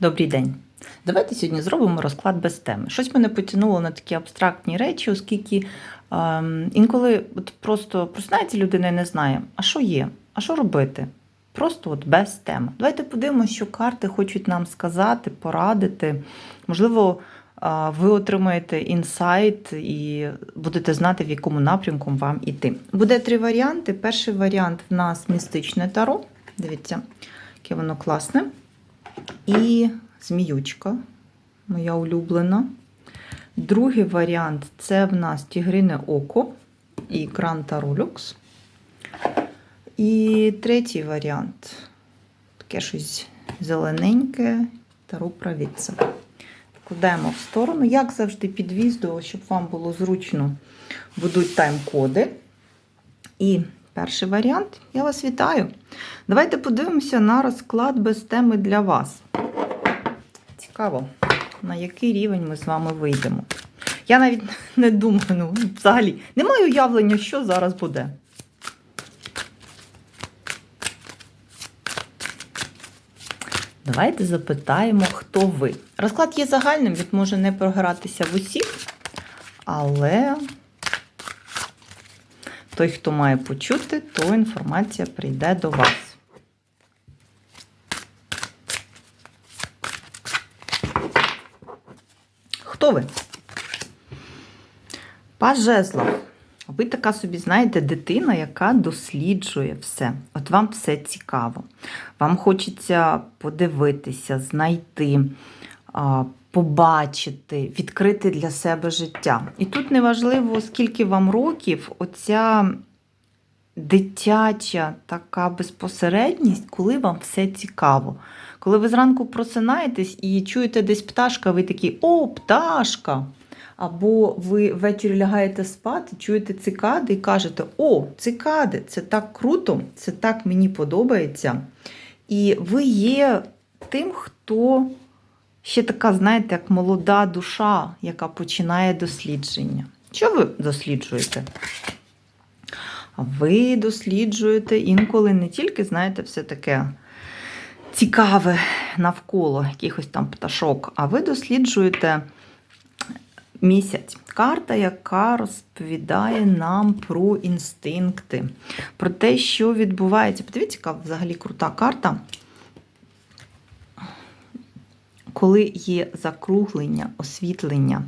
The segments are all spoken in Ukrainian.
Добрий день. Давайте сьогодні зробимо розклад без теми. Щось мене потягнуло на такі абстрактні речі, оскільки ем, інколи от просто просинається людина і не знає, а що є, а що робити. Просто от без теми. Давайте подивимося, що карти хочуть нам сказати, порадити. Можливо, ви отримаєте інсайт і будете знати, в якому напрямку вам іти. Буде три варіанти. Перший варіант в нас містичне таро. Дивіться, яке воно класне. І зміючка, моя улюблена. Другий варіант це в нас тігрине око і кран Таро Люкс. І третій варіант таке щось зелененьке Таро Правіця. Кладаємо в сторону. Як завжди, під щоб вам було зручно, будуть тайм-коди. І перший варіант. Я вас вітаю. Давайте подивимося на розклад без теми для вас. Цікаво, на який рівень ми з вами вийдемо. Я навіть не думаю, ну, взагалі, не маю уявлення, що зараз буде. Давайте запитаємо, хто ви. Розклад є загальним, він може не програтися в усіх, але той, хто має почути, то інформація прийде до вас. Хто ви? Паж жезлов. Ви така собі, знаєте, дитина, яка досліджує все. От вам все цікаво. Вам хочеться подивитися, знайти, побачити, відкрити для себе життя. І тут неважливо, скільки вам років, оця дитяча така безпосередність, коли вам все цікаво. Коли ви зранку просинаєтесь і чуєте десь пташка, ви такі о, пташка! Або ви ввечері лягаєте спати, чуєте цикади і кажете: О, цикади, це так круто, це так мені подобається. І ви є тим, хто ще така, знаєте, як молода душа, яка починає дослідження. Що ви досліджуєте? Ви досліджуєте інколи не тільки, знаєте, все таке цікаве навколо якихось там пташок, а ви досліджуєте місяць. Карта, яка розповідає нам про інстинкти, про те, що відбувається. Подивіться, яка взагалі крута карта. Коли є закруглення, освітлення,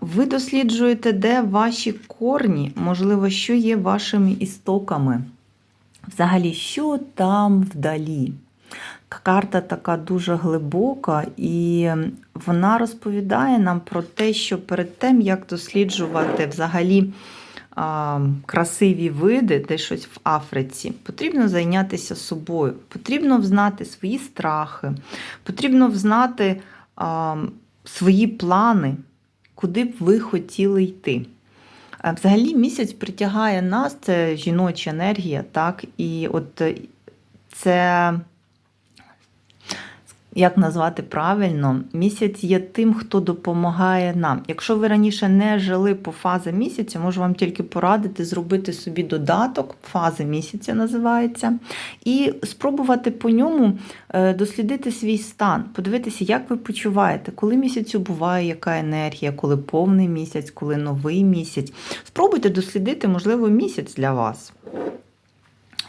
ви досліджуєте, де ваші корні, можливо, що є вашими істоками. Взагалі, що там вдалі? Карта така дуже глибока, і вона розповідає нам про те, що перед тим, як досліджувати взагалі красиві види, де щось в Африці, потрібно зайнятися собою, потрібно взнати свої страхи, потрібно взнати свої плани, куди б ви хотіли йти. Взагалі, місяць притягає нас, це жіноча енергія, так, і от це як назвати правильно, місяць є тим, хто допомагає нам. Якщо ви раніше не жили по фази місяця, можу вам тільки порадити зробити собі додаток, фази місяця називається, і спробувати по ньому е, дослідити свій стан, подивитися, як ви почуваєте, коли місяцю буває яка енергія, коли повний місяць, коли новий місяць. Спробуйте дослідити, можливо, місяць для вас.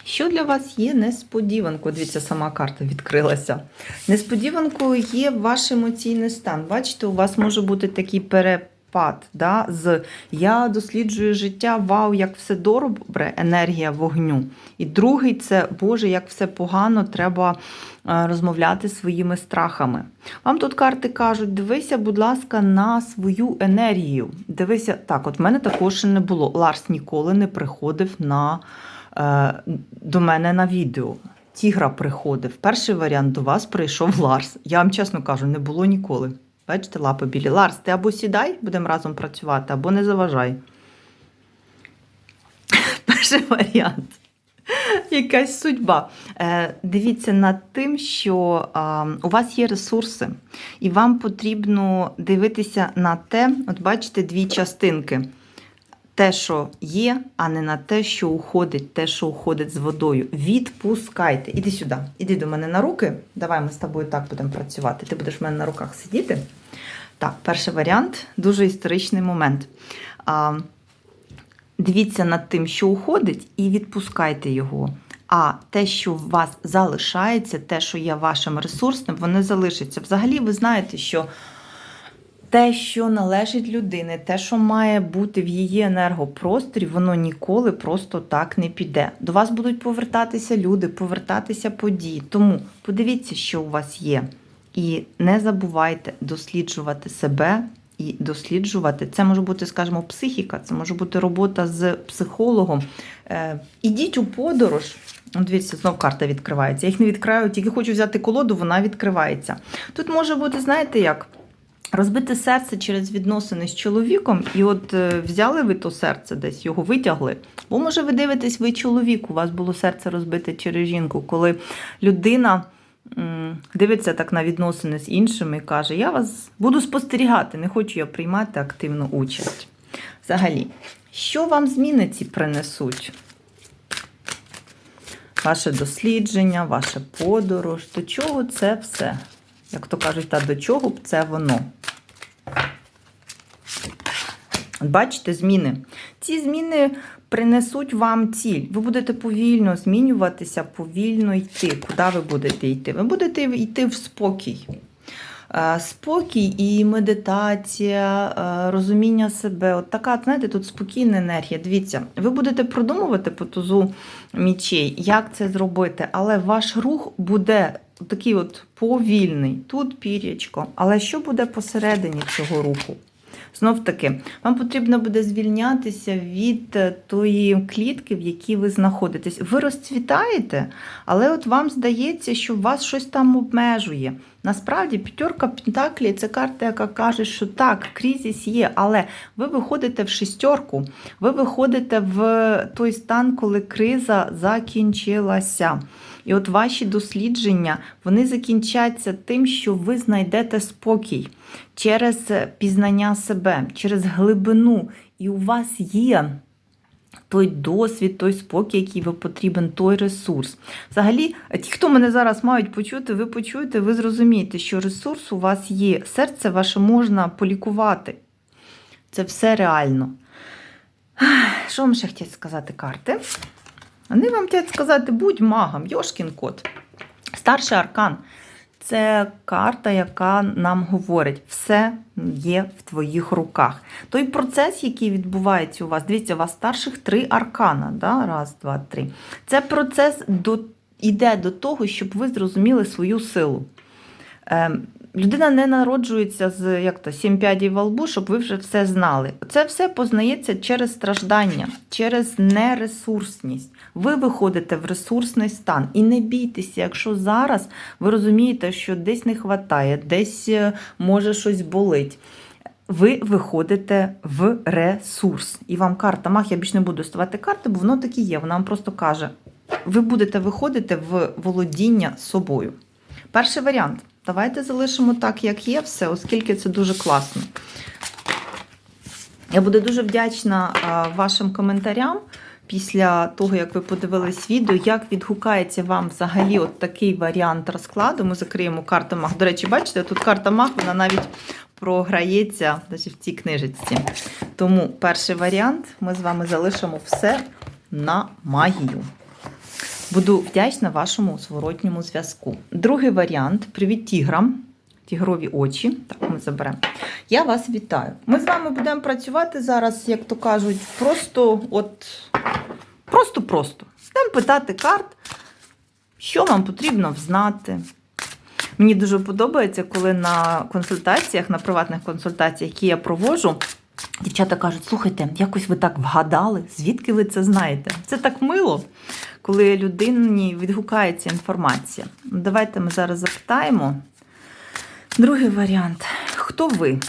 Що для вас є несподіванкою? Дивіться, сама карта відкрилася. Несподіванкою є ваш емоційний стан. Бачите, у вас може бути такий перепад. да, з Я досліджую життя, вау, як все добре, енергія вогню. І другий це, Боже, як все погано, треба розмовляти своїми страхами. Вам тут карти кажуть, дивися, будь ласка, на свою енергію. Дивися, так, от в мене також не було. Ларс ніколи не приходив на. Е, до мене на відео. Тігра приходив. Перший варіант до вас прийшов Ларс. Я вам чесно кажу, не було ніколи. Бачите, лапи білі. Ларс, ти або сідай, будемо разом працювати, або не заважай. Перший варіант. Якась судьба. Е, Дивіться над тим, що у вас є ресурси, і вам потрібно дивитися на те, от бачите, дві частинки те, що є, а не на те, що уходить, те, що уходить з водою. Відпускайте. Іди сюди, іди до мене на руки. Давай ми з тобою так будемо працювати. Ти будеш в мене на руках сидіти. Так, перший варіант дуже історичний момент. А, дивіться над тим, що уходить, і відпускайте його. А те, що у вас залишається, те, що є вашим ресурсним, воно залишиться. Взагалі, ви знаєте, що те, що належить людини, те, що має бути в її енергопросторі, воно ніколи просто так не піде. До вас будуть повертатися люди, повертатися події. Тому подивіться, що у вас є. І не забувайте досліджувати себе і досліджувати. Це може бути, скажімо, психіка, це може бути робота з психологом. Е, ідіть у подорож. Дивіться, знов карта відкривається. Я їх не відкриваю, тільки хочу взяти колоду, вона відкривається. Тут може бути, знаєте як? Розбите серце через відносини з чоловіком, і от е, взяли ви то серце десь, його витягли. Бо, може, ви дивитесь, ви чоловік, у вас було серце розбите через жінку, коли людина дивиться так на відносини з іншими і каже: Я вас буду спостерігати, не хочу я приймати активну участь. Взагалі, що вам зміни ці принесуть? Ваше дослідження, ваша подорож, до чого це все? Як то кажуть, та до чого б це воно? От Бачите, зміни. Ці зміни принесуть вам ціль. Ви будете повільно змінюватися, повільно йти. Куди ви будете йти? Ви будете йти в спокій. Е, Спокій і медитація, е, розуміння себе. От така, знаєте, тут спокійна енергія. Дивіться, ви будете продумувати по тузу мічей, як це зробити, але ваш рух буде такий от повільний. Тут пір'ячко. Але що буде посередині цього руху? Знов таки, вам потрібно буде звільнятися від е, тої клітки, в якій ви знаходитесь. Ви розцвітаєте, але от вам здається, що вас щось там обмежує. Насправді, п'ятерка Пентаклі це карта, яка каже, що так, кризис є, але ви виходите в шістерку, ви виходите в той стан, коли криза закінчилася. І от ваші дослідження вони закінчаться тим, що ви знайдете спокій через пізнання себе, через глибину. І у вас є той досвід, той спокій, який ви потрібен, той ресурс. Взагалі, ті, хто мене зараз мають почути, ви почуєте, ви зрозумієте, що ресурс у вас є. Серце ваше можна полікувати. Це все реально. Що вам ще хотять сказати карти? Вони вам хочуть сказати, будь магом, Йошкін кот. Старший аркан. Це карта, яка нам говорить, все є в твоїх руках. Той процес, який відбувається у вас, дивіться, у вас старших три аркана. Да? Раз, два, три. Це процес до, йде до того, щоб ви зрозуміли свою силу. Людина не народжується з як то, сім п'ядів во лбу, щоб ви вже все знали. Це все познається через страждання, через нересурсність. Ви виходите в ресурсний стан. І не бійтеся, якщо зараз ви розумієте, що десь не вистачає, десь е, може щось болить. Ви виходите в ресурс. І вам карта Мах, я більше не буду ставати карти, бо воно так і є. Вона вам просто каже: ви будете виходити в володіння собою. Перший варіант. Давайте залишимо так, як є, все, оскільки це дуже класно. Я буду дуже вдячна вашим коментарям після того, як ви подивились відео, як відгукається вам взагалі от такий варіант розкладу. Ми закриємо карту Мах. До речі, бачите, тут карта Мах, вона навіть програється навіть в цій книжечці. Тому перший варіант ми з вами залишимо все на магію. Буду вдячна вашому зворотньому зв'язку. Другий варіант привіт тіграм, тігрові очі. Так, ми заберемо. Я вас вітаю. Ми з вами будемо працювати зараз, як то кажуть, просто от просто-просто. Будемо питати карт, що вам потрібно знати. Мені дуже подобається, коли на консультаціях, на приватних консультаціях, які я проводжу, дівчата кажуть: слухайте, якось ви так вгадали, звідки ви це знаєте? Це так мило, коли людині відгукається інформація. Давайте ми зараз запитаємо. Другий варіант. Хто ви?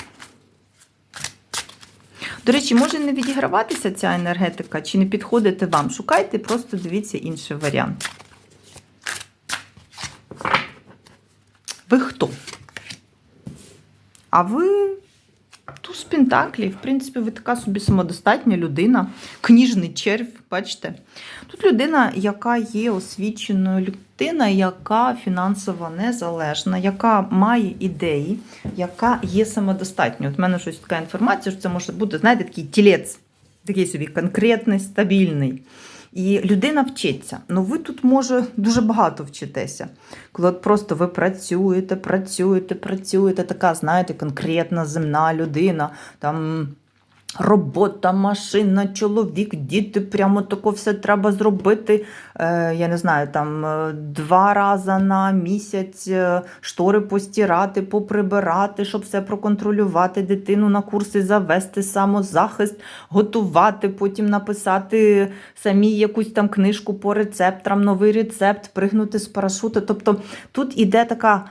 До речі, може не відіграватися ця енергетика, чи не підходити вам. Шукайте, просто дивіться інший варіант. Ви хто? А ви Туз Пентаклів, в принципі, ви така собі самодостатня людина, кніжний червь, бачите? Тут людина, яка є освіченою, людина, яка фінансово незалежна, яка має ідеї, яка є самодостатньою. От в мене щось така інформація, що це може бути, знаєте, такий тілець, такий собі конкретний, стабільний. І людина вчиться. Ну ви тут, може, дуже багато вчитеся. Коли от просто ви працюєте, працюєте, працюєте, така, знаєте, конкретна земна людина, там робота, машина, чоловік, діти, прямо тако все треба зробити. Е, я не знаю, там е, два рази на місяць е, штори постирати, поприбирати, щоб все проконтролювати, дитину на курси завести, самозахист, готувати, потім написати самі якусь там книжку по рецептам, новий рецепт, пригнути з парашуту. Тобто тут іде така.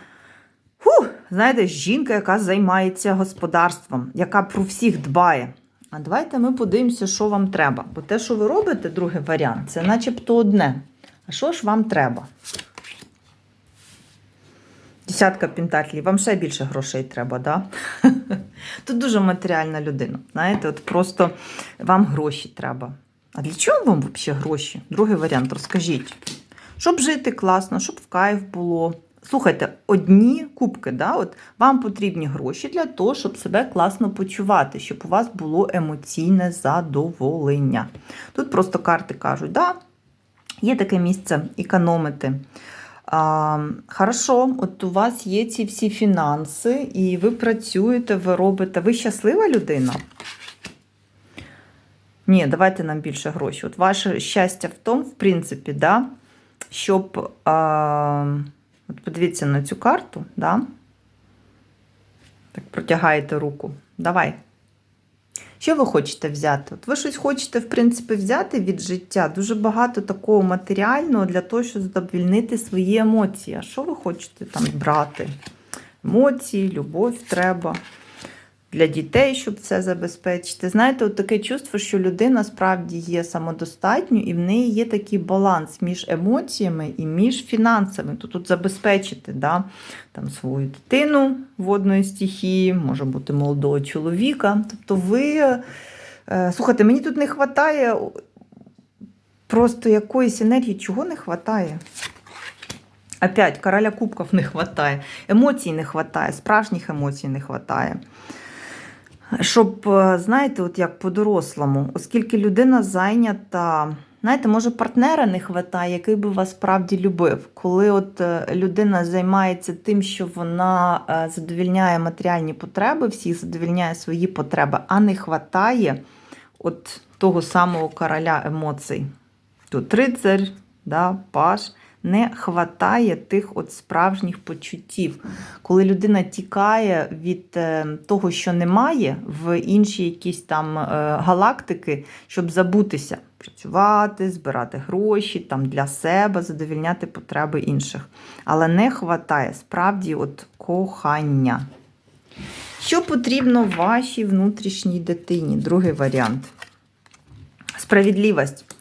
Фу, знаєте, жінка, яка займається господарством, яка про всіх дбає. А давайте ми подивимося, що вам треба. Бо те, що ви робите, другий варіант, це начебто одне. А що ж вам треба? Десятка пентаклів, вам ще більше грошей треба, да? Тут дуже матеріальна людина. Знаєте, от просто вам гроші треба. А для чого вам взагалі гроші? Другий варіант, розкажіть. Щоб жити класно, щоб в кайф було. Слухайте, одні кубки, да? От вам потрібні гроші для того, щоб себе класно почувати, щоб у вас було емоційне задоволення. Тут просто карти кажуть, да, є таке місце економити. А, хорошо, от у вас є ці всі фінанси, і ви працюєте, ви робите. Ви щаслива людина? Ні, давайте нам більше грошей. От ваше щастя в тому, в принципі, да, щоб. А, От подивіться на цю карту, да? так протягаєте руку. Давай. Що ви хочете взяти? От ви щось хочете, в принципі, взяти від життя. Дуже багато такого матеріального для того, щоб задовільнити свої емоції. А що ви хочете там брати? Емоції, любов треба. Для дітей, щоб це забезпечити. Знаєте, от таке чувство, що людина справді є самодостатньою, і в неї є такий баланс між емоціями і між фінансами. То тут забезпечити да, там, свою дитину водної стихії, може бути молодого чоловіка. Тобто ви. е, Слухайте, мені тут не вистачає просто якоїсь енергії, чого не вистачає? Опять, короля кубків не вистачає, емоцій не вистачає, справжніх емоцій не вистачає. Щоб, е, знаєте, от як по-дорослому, оскільки людина зайнята, знаєте, може, партнера не вистачає, який би вас справді любив. Коли от е, людина займається тим, що вона е, задовільняє матеріальні потреби, всіх задовільняє свої потреби, а не вистачає от того самого короля емоцій. Тут рицар, да, паш. Не хватає тих от справжніх почуттів, коли людина тікає від е, того, що немає, в інші якісь там е, галактики, щоб забутися, працювати, збирати гроші там для себе, задовільняти потреби інших. Але не хватає справді от кохання. Що потрібно вашій внутрішній дитині? Другий варіант. Справедливість.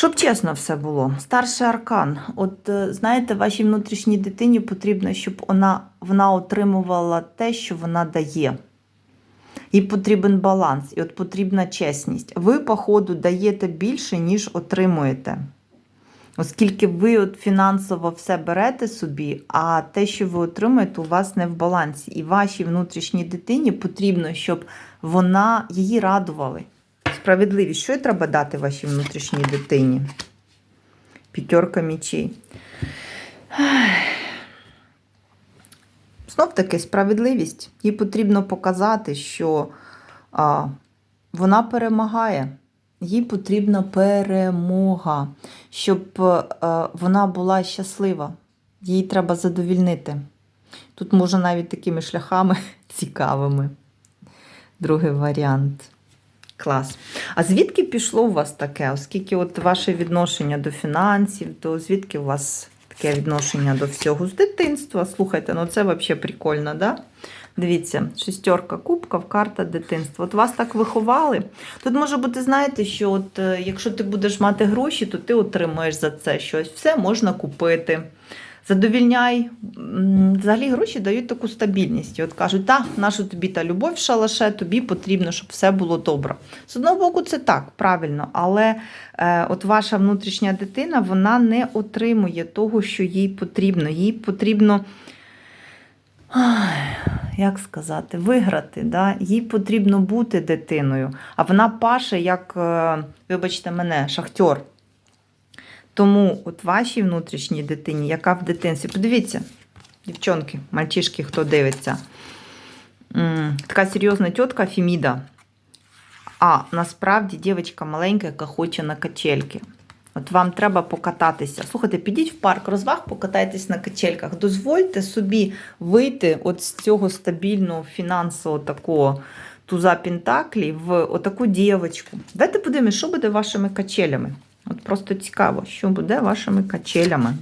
Щоб чесно все було, старший аркан. От е, знаєте, вашій внутрішній дитині потрібно, щоб вона, вона отримувала те, що вона дає. Їй потрібен баланс, і от потрібна чесність. Ви, по ходу, даєте більше, ніж отримуєте. Оскільки ви от фінансово все берете собі, а те, що ви отримуєте, у вас не в балансі. І вашій внутрішній дитині потрібно, щоб вона її радували. Справедливість. Що треба дати вашій внутрішній дитині? П'ятерка мічей. Знов таки справедливість. Їй потрібно показати, що а, вона перемагає. Їй потрібна перемога, щоб а, вона була щаслива. Їй треба задовільнити. Тут може навіть такими шляхами цікавими. Другий варіант. Клас. А звідки пішло у вас таке? Оскільки от ваше відношення до фінансів, то звідки у вас таке відношення до всього з дитинства? Слухайте, ну це взагалі прикольно, да? Дивіться, шестерка кубків, карта дитинства. От вас так виховали. Тут може бути, знаєте, що от е, якщо ти будеш мати гроші, то ти отримаєш за це щось. Все можна купити. Задовільняй, взагалі гроші дають таку стабільність. От кажуть, так, нашу тобі та любов в шалаше, тобі потрібно, щоб все було добре. З одного боку, це так, правильно, але е, от ваша внутрішня дитина вона не отримує того, що їй потрібно. Їй потрібно. Як сказати, виграти, да? їй потрібно бути дитиною, а вона паше, як, е, вибачте мене, шахтер. Тому от вашій внутрішній дитині, яка в дитинстві, подивіться, дівчонки, мальчишки, хто дивиться, така серйозна тітка Феміда. А насправді дівчинка маленька, яка хоче на качельки. От вам треба покататися. Слухайте, підіть в парк розваг, покатайтесь на качельках. Дозвольте собі вийти от з цього стабільного фінансового такого туза Пентаклі в отаку дівчинку. Давайте подивимось, що буде вашими качелями. От просто цікаво, що буде вашими качелями.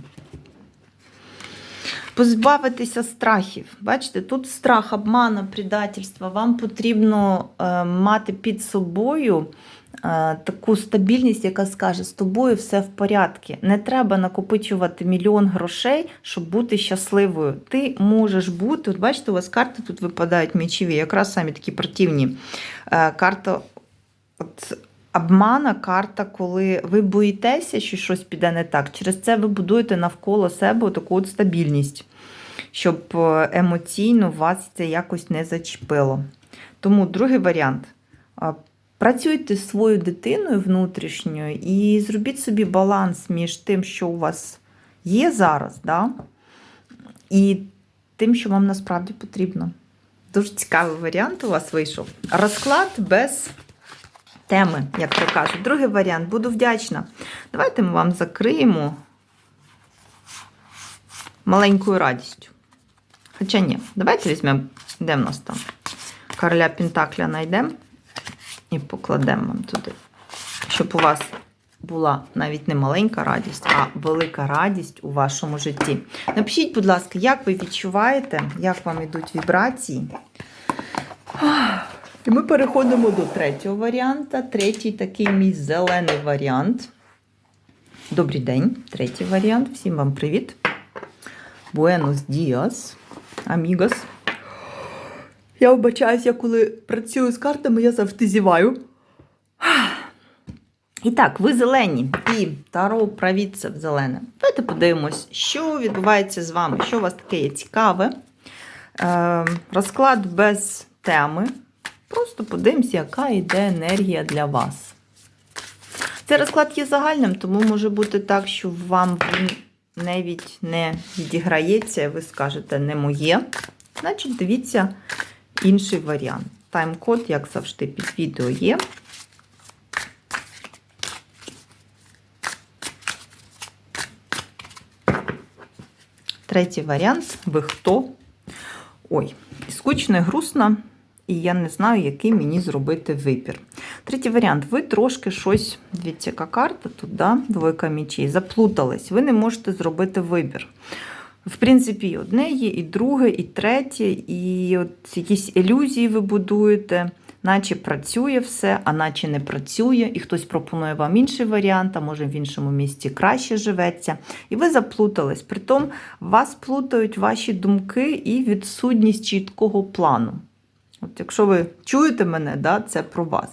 Позбавитися страхів. Бачите, тут страх, обмана, предательства. Вам потрібно е, мати під собою е, таку стабільність, яка скаже, з тобою все в порядку. Не треба накопичувати мільйон грошей, щоб бути щасливою. Ти можеш бути, от бачите, у вас карти тут випадають мечові, якраз самі такі противні. Е, карта от, обмана, карта, коли ви боїтеся, що щось піде не так. Через це ви будуєте навколо себе таку от стабільність, щоб е, емоційно вас це якось не зачепило. Тому другий варіант. Працюйте з своєю дитиною внутрішньою і зробіть собі баланс між тим, що у вас є зараз, да? і тим, що вам насправді потрібно. Дуже цікавий варіант у вас вийшов. Розклад без теми, як то кажуть. Другий варіант, буду вдячна. Давайте ми вам закриємо маленькою радістю. Хоча ні, давайте візьмемо, де в нас там короля Пентакля знайдемо і покладемо вам туди. Щоб у вас була навіть не маленька радість, а велика радість у вашому житті. Напишіть, будь ласка, як ви відчуваєте, як вам йдуть вібрації. І ми переходимо до третього варіанта. Третій такий мій зелений варіант. Добрий день, третій варіант. Всім вам привіт. Buenos días, amigos. Я вибачаюсь, я коли працюю з картами, я завжди зіваю. І так, ви зелені і Таро правіться в зелене. Давайте подивимось, що відбувається з вами, що у вас таке є цікаве. Е, розклад без теми. Просто подивимося, яка йде енергія для вас. Цей розклад є загальним, тому може бути так, що вам він навіть не відіграється, ви скажете не моє. Значить, дивіться інший варіант. Тайм-код, як завжди, під відео є. Третій варіант. Ви хто? Ой, скучно і грустно, і я не знаю, який мені зробити вибір. Третій варіант. Ви трошки щось, дивіться, яка карта тут, да? двойка мічей, заплутались. Ви не можете зробити вибір. В принципі, і одне є, і друге, і третє, і от якісь ілюзії ви будуєте, наче працює все, а наче не працює, і хтось пропонує вам інший варіант, а може в іншому місці краще живеться. І ви заплутались. Притом вас плутають ваші думки і відсутність чіткого плану. От Якщо ви чуєте мене, да, це про вас.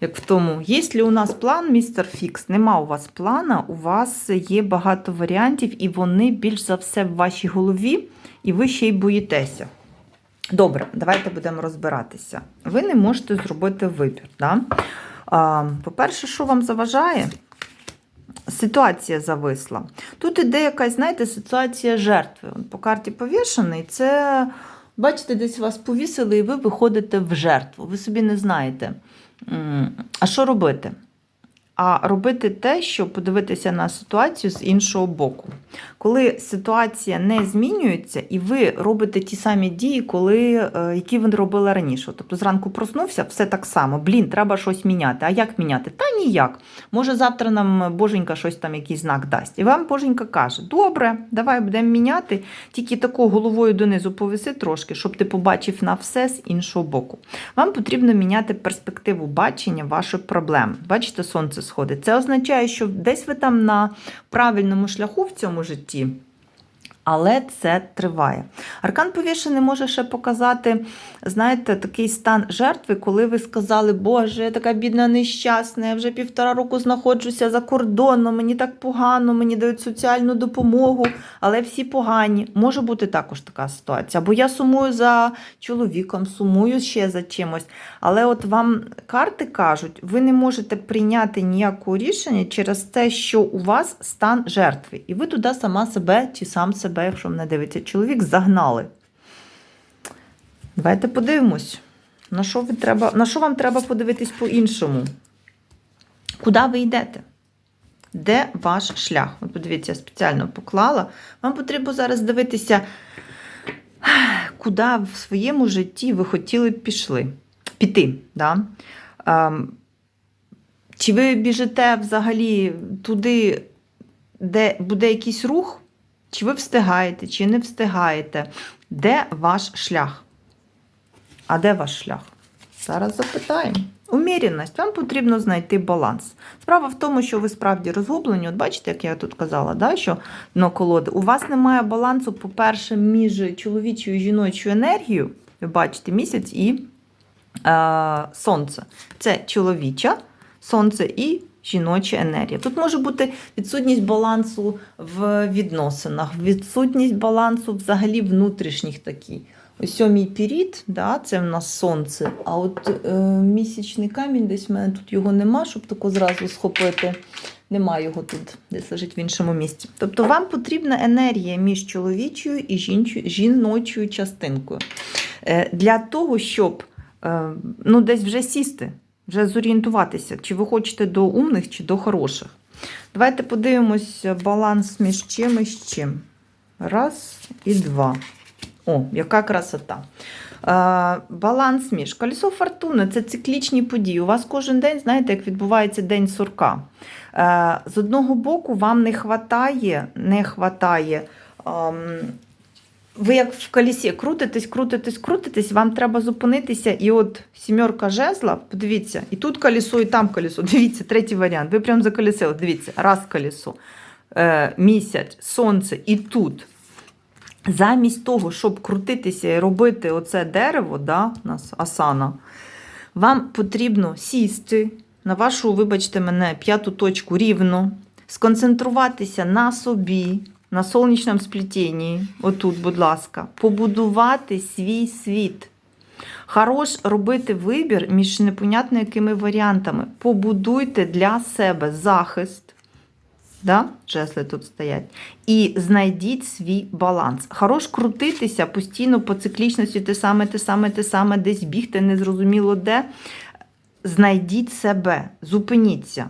Як в тому, є ли у нас план, містер Фікс? Нема у вас плана, у вас є багато варіантів, і вони більш за все в вашій голові, і ви ще й боїтеся. Добре, давайте будемо розбиратися. Ви не можете зробити вибір. Да? По-перше, що вам заважає? Ситуація зависла. Тут іде якась, знаєте, ситуація жертви. По карті повішений, це, бачите, десь вас повісили, і ви виходите в жертву. Ви собі не знаєте. А що робити? А робити те, щоб подивитися на ситуацію з іншого боку. Коли ситуація не змінюється, і ви робите ті самі дії, коли, е, які ви робили раніше. Тобто зранку проснувся, все так само. Блін, треба щось міняти. А як міняти? Та ніяк. Може, завтра нам Боженька щось там, якийсь знак дасть. І вам Боженька каже: добре, давай будемо міняти, тільки тако головою донизу повиси трошки, щоб ти побачив на все з іншого боку. Вам потрібно міняти перспективу бачення вашої проблеми. Бачите, сонце сходить. Це означає, що десь ви там на правильному шляху в цьому житті. Але це триває. Аркан повішений може ще показати, знаєте, такий стан жертви, коли ви сказали, Боже, я така бідна, нещасна, я вже півтора року знаходжуся за кордоном, мені так погано, мені дають соціальну допомогу, але всі погані. Може бути також така ситуація. Або я сумую за чоловіком, сумую ще за чимось. Але от вам карти кажуть, ви не можете прийняти ніякого рішення через те, що у вас стан жертви. І ви туди сама себе чи сам себе, якщо мене дивиться чоловік, загнали. Давайте подивимось, на що, ви треба, на що вам треба подивитись по-іншому. Куди ви йдете? Де ваш шлях? От подивіться, я спеціально поклала. Вам потрібно зараз дивитися, куди в своєму житті ви хотіли б пішли, піти. Да? Ем, чи ви біжите взагалі туди, де буде якийсь рух? Чи ви встигаєте, чи не встигаєте? Де ваш шлях? А де ваш шлях? Зараз запитаємо. Уміряність. Вам потрібно знайти баланс. Справа в тому, що ви справді розгублені. От бачите, як я тут казала, да, що дно колоди. У вас немає балансу, по-перше, між чоловічою і жіночою енергією. Ви бачите місяць і е, сонце. Це чоловіча, сонце і жіноча енергія. Тут може бути відсутність балансу в відносинах, відсутність балансу взагалі внутрішніх таких. Ось сьомій пірід, да, це в нас сонце. А от е, місячний камінь, десь в мене тут його нема, щоб тако зразу схопити. Нема його тут, десь лежить в іншому місці. Тобто вам потрібна енергія між чоловічою і жіночою частинкою. Е, для того, щоб е, ну, десь вже сісти, вже зорієнтуватися, чи ви хочете до умних, чи до хороших. Давайте подивимось баланс між чим і з чим. Раз і два. О, яка красота. Е, баланс між колесо фортуни це циклічні події. У вас кожен день, знаєте, як відбувається день сурка. Е, з одного боку, вам не хватає, не хватає. Ви як в колесі крутитесь, крутитесь, крутитесь, вам треба зупинитися. І от сімерка жезла, подивіться, і тут колесо, і там колесо. Дивіться, третій варіант. Ви прям заколесили. Дивіться, раз колесо, е, місяць, сонце і тут. Замість того, щоб крутитися і робити оце дерево, да, нас асана, вам потрібно сісти на вашу, вибачте мене, п'яту точку рівно, сконцентруватися на собі, на сонячному сплетінні, отут, будь ласка, побудувати свій світ. Хорош робити вибір між непонятно якими варіантами. Побудуйте для себе захист. Да? Жесли тут стоять. І знайдіть свій баланс. Хорош крутитися постійно по циклічності, те саме, те саме, те саме, десь бігти, незрозуміло де. Знайдіть себе, зупиніться.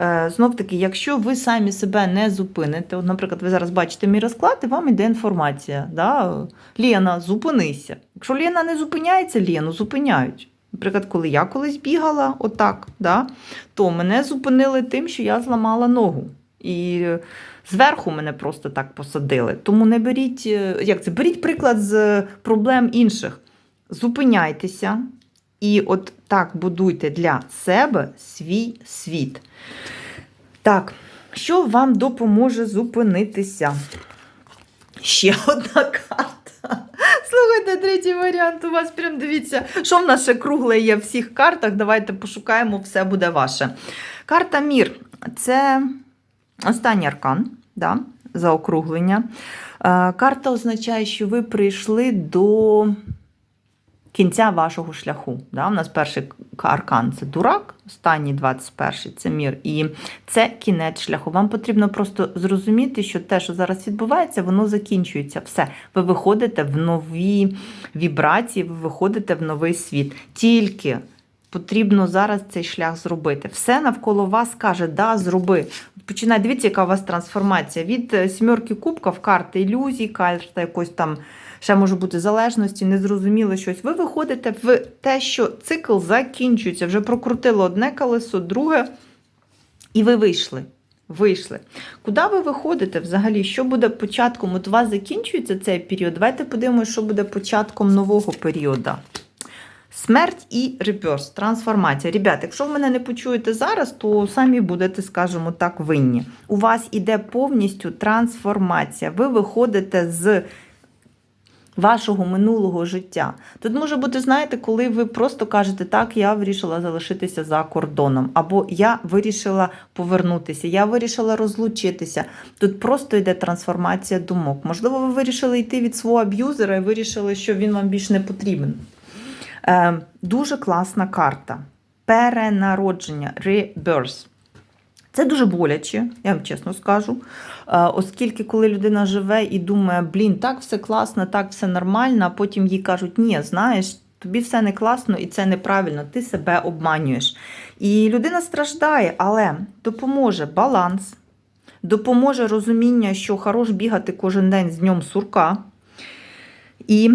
Е, Знов таки, якщо ви самі себе не зупините, от, наприклад, ви зараз бачите мій розклад, і вам йде інформація. Да? Лена, зупинися. Якщо Лена не зупиняється, Лену зупиняють. Наприклад, коли я колись бігала отак, да, то мене зупинили тим, що я зламала ногу. І зверху мене просто так посадили. Тому не беріть, е, як це, беріть приклад з проблем інших. Зупиняйтеся і от так будуйте для себе свій світ. Так, що вам допоможе зупинитися? Ще одна карта. Слухайте, третій варіант. У вас прям дивіться, що в нас ще кругле є в всіх картах. Давайте пошукаємо, все буде ваше. Карта Мір це останній аркан, да, заокруглення. Е, Карта означає, що ви прийшли до кінця вашого шляху. Да? У нас перший аркан це дурак, останній 21 це мір. І це кінець шляху. Вам потрібно просто зрозуміти, що те, що зараз відбувається, воно закінчується. Все. Ви виходите в нові вібрації, ви виходите в новий світ. Тільки потрібно зараз цей шлях зробити. Все навколо вас каже, да, зроби. Починай, дивіться, яка у вас трансформація. Від е, сімерки кубків, карти ілюзій, карта якось там. Ще може бути залежності, незрозуміло щось. Ви виходите в те, що цикл закінчується, вже прокрутило одне колесо, друге, і ви вийшли. Вийшли. Куди ви виходите взагалі? Що буде початком? От у вас закінчується цей період. Давайте подивимося, що буде початком нового періоду. Смерть і реверс, трансформація. Ребята, якщо ви мене не почуєте зараз, то самі будете, скажімо так, винні. У вас іде повністю трансформація. Ви виходите з вашого минулого життя. Тут може бути, знаєте, коли ви просто кажете, так, я вирішила залишитися за кордоном, або я вирішила повернутися, я вирішила розлучитися. Тут просто йде трансформація думок. Можливо, ви вирішили йти від свого аб'юзера і вирішили, що він вам більш не потрібен. Е, дуже класна карта. Перенародження, rebirth. Це дуже боляче, я вам чесно скажу. Е, Оскільки, коли людина живе і думає, блін, так все класно, так все нормально, а потім їй кажуть, ні, знаєш, тобі все не класно і це неправильно, ти себе обманюєш. І людина страждає, але допоможе баланс, допоможе розуміння, що хорош бігати кожен день з днем сурка. І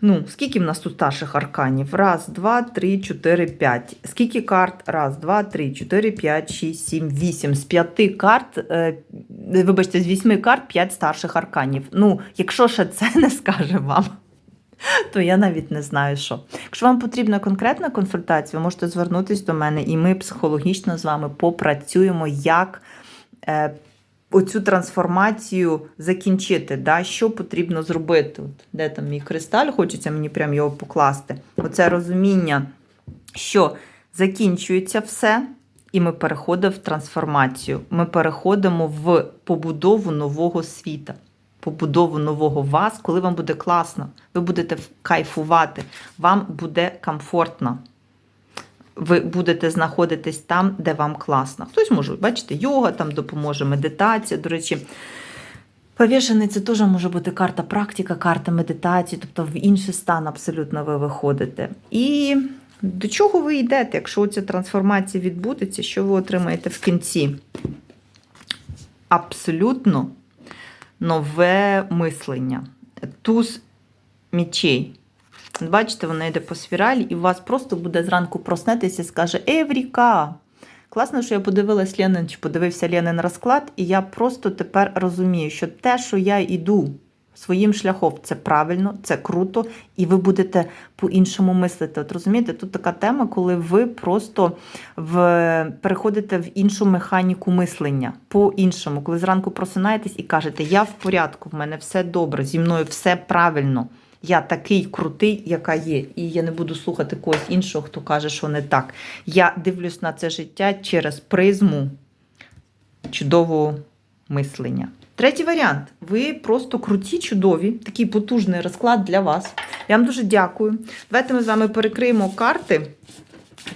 Ну, скільки в нас тут старших арканів? Раз, два, три, чотири, п'ять. Скільки карт? Раз, два, три, чотири, п'ять, шість, сім, вісім. З п'яти карт, е, вибачте, з вісьми карт п'ять старших арканів. Ну, якщо ще це не скаже вам, то я навіть не знаю, що. Якщо вам потрібна конкретна консультація, ви можете звернутися до мене, і ми психологічно з вами попрацюємо, як. Оцю трансформацію закінчити, да? що потрібно зробити. От, де там мій кристаль, хочеться мені прям його покласти. Оце розуміння, що закінчується все, і ми переходимо в трансформацію. Ми переходимо в побудову нового світа. Побудову нового вас, коли вам буде класно, ви будете кайфувати, вам буде комфортно ви будете знаходитись там, де вам класно. Хтось може, бачите, йога там допоможе, медитація. До речі, повішений це теж може бути карта практика, карта медитації, тобто в інший стан абсолютно ви виходите. І до чого ви йдете, якщо ця трансформація відбудеться, що ви отримаєте в кінці? Абсолютно нове мислення. Туз мічей. Бачите, вона йде по спіралі, і у вас просто буде зранку проснетися і скаже Евріка! Класно, що я подивилась Ленин, чи подивився Ленин розклад, і я просто тепер розумію, що те, що я йду своїм шляхом, це правильно, це круто, і ви будете по-іншому мислити. От розумієте, тут така тема, коли ви просто в... переходите в іншу механіку мислення. По-іншому, коли зранку просинаєтесь і кажете, я в порядку, в мене все добре, зі мною все правильно. Я такий крутий, яка є, і я не буду слухати когось іншого, хто каже, що не так. Я дивлюсь на це життя через призму чудового мислення. Третій варіант. Ви просто круті, чудові, такий потужний розклад для вас. Я вам дуже дякую. Давайте ми з вами перекриємо карти.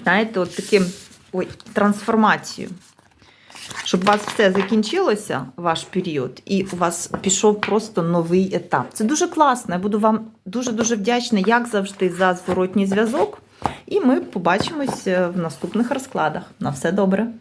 Знаєте, от таким ой, трансформацію. Щоб у вас все закінчилося, ваш період, і у вас пішов просто новий етап. Це дуже класно. Я буду вам дуже-дуже вдячна, як завжди, за зворотній зв'язок. І ми побачимось в наступних розкладах. На все добре!